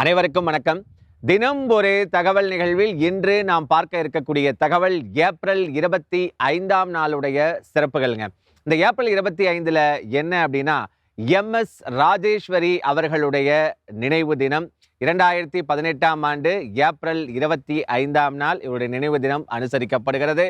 அனைவருக்கும் வணக்கம். தினம் ஒரு தகவல் நிகழ்வில் இன்று நாம் பார்க்க இருக்கக்கூடிய தகவல் ஏப்ரல் இருபத்தி ஐந்தாம் நாளுடைய சிறப்புகள்ங்க. இந்த ஏப்ரல் இருபத்தி ஐந்தில் என்ன அப்படின்னா எம்எஸ் ராஜேஸ்வரி அவர்களுடைய நினைவு தினம். இரண்டாயிரத்தி பதினெட்டாம் ஆண்டு ஏப்ரல் இருபத்தி ஐந்தாம் நாள் இவருடைய நினைவு தினம் அனுசரிக்கப்படுகிறது.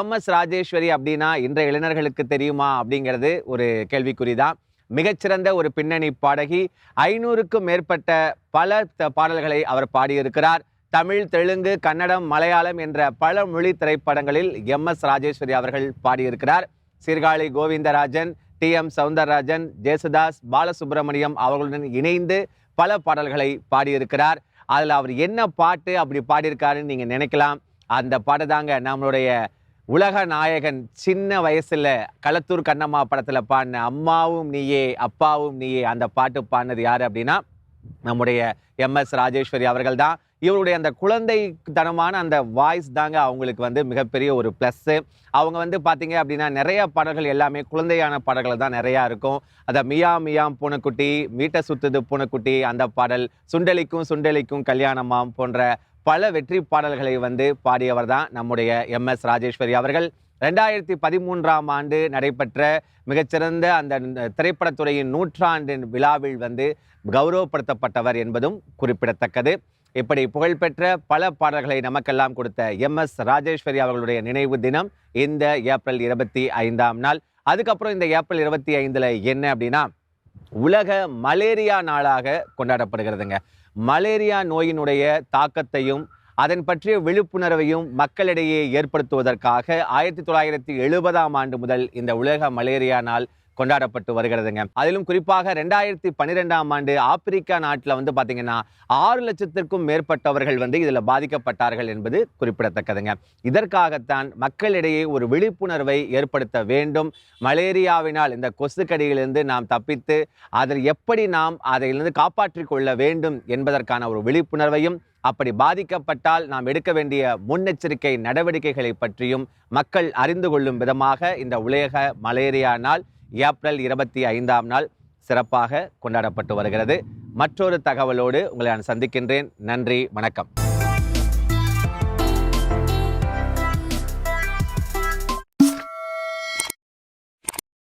எம்எஸ் ராஜேஸ்வரி அப்படின்னா இன்றைய இளைஞர்களுக்கு தெரியுமா அப்படிங்கிறது ஒரு கேள்விக்குறி தான் மிகச்சிறந்த ஒரு பின்னணி பாடகி ஐநூறுக்கும் மேற்பட்ட பல த- பாடல்களை அவர் பாடியிருக்கிறார். தமிழ் தெலுங்கு கன்னடம் மலையாளம் என்ற பல மொழி திரைப்படங்களில் எம் எஸ் ராஜேஸ்வரி அவர்கள் பாடியிருக்கிறார். சீர்காழி கோவிந்தராஜன் டி எம் சவுந்தரராஜன் ஜேசுதாஸ் பாலசுப்ரமணியம் அவர்களுடன் இணைந்து பல பாடல்களை பாடியிருக்கிறார். அதில் அவர் என்ன பாட்டு அப்படி பாடியிருக்காருன்னு நீங்கள் நினைக்கலாம். அந்த பாட்டு தாங்க நம்மளுடைய உலக நாயகன் சின்ன வயசுல களத்தூர் கண்ணம்மா படத்துல பாடின அம்மாவும் நீயே அப்பாவும் நீயே அந்த பாட்டு பாடினது யாரு அப்படின்னா நம்முடைய எம் எஸ் ராஜேஸ்வரி அவர்கள் தான் இவருடைய அந்த குழந்தைத்தனமான அந்த வாய்ஸ் தாங்க அவங்களுக்கு வந்து மிகப்பெரிய ஒரு ப்ளஸ்ஸு அவங்க வந்து பார்த்தீங்க அப்படின்னா நிறைய பாடல்கள் எல்லாமே குழந்தையான பாடல்கள் தான் நிறையா இருக்கும். அதை மியா மியாம் பூனைக்குட்டி மீட்டை சுத்துது பூனைக்குட்டி அந்த பாடல் சுண்டலிக்கும் சுண்டலிக்கும் கல்யாணமாம் போன்ற பல வெற்றி பாடல்களை வந்து பாடியவர் தான் நம்முடைய எம் எஸ் ராஜேஸ்வரி அவர்கள். ரெண்டாயிரத்தி பதிமூன்றாம் ஆண்டு நடைபெற்ற மிகச்சிறந்த அந்த திரைப்படத்துறையின் நூற்றாண்டின் விழாவில் வந்து கௌரவப்படுத்தப்பட்டவர் என்பதும் குறிப்பிடத்தக்கது. இப்படி புகழ்பெற்ற பல பாடல்களை நமக்கெல்லாம் கொடுத்த எம் எஸ் ராஜேஸ்வரி அவர்களுடைய நினைவு தினம் இந்த ஏப்ரல் இருபத்தி ஐந்தாம் நாள். அதுக்கப்புறம் இந்த ஏப்ரல் இருபத்தி ஐந்தில் என்ன அப்படின்னா உலக மலேரியா நாளாக கொண்டாடப்படுகிறதுங்க. மலேரியா நோயினுடைய தாக்கத்தையும் அதன் பற்றிய விழிப்புணர்வையும் மக்களிடையே ஏற்படுத்துவதற்காக ஆயிரத்தி தொள்ளாயிரத்தி எழுபதாம் ஆண்டு முதல் இந்த உலக மலேரியா நாள் கொண்டாடப்பட்டு வருகிறதுங்க. அதிலும் குறிப்பாக ரெண்டாயிரத்தி பன்னிரெண்டாம் ஆண்டு ஆப்பிரிக்கா நாட்டில் வந்து பார்த்தீங்கன்னா ஆறு லட்சத்திற்கும் மேற்பட்டவர்கள் வந்து இதில் பாதிக்கப்பட்டார்கள் என்பது குறிப்பிடத்தக்கதுங்க. இதற்காகத்தான் மக்களிடையே ஒரு விழிப்புணர்வை ஏற்படுத்த வேண்டும். மலேரியாவினால் இந்த கொசுக்கடியிலிருந்து நாம் தப்பித்து அதில் எப்படி நாம் அதிலிருந்து காப்பாற்றிக் கொள்ள வேண்டும் என்பதற்கான ஒரு விழிப்புணர்வையும் அப்படி பாதிக்கப்பட்டால் நாம் எடுக்க வேண்டிய முன்னெச்சரிக்கை நடவடிக்கைகளை பற்றியும் மக்கள் அறிந்து கொள்ளும் விதமாக இந்த உலக மலேரியா நாள் ஏப்ரல் இருபத்தி ஐந்தாம் நாள் சிறப்பாக கொண்டாடப்பட்டு வருகிறது. மற்றொரு தகவலோடு உங்களை நான் சந்திக்கின்றேன். நன்றி வணக்கம்.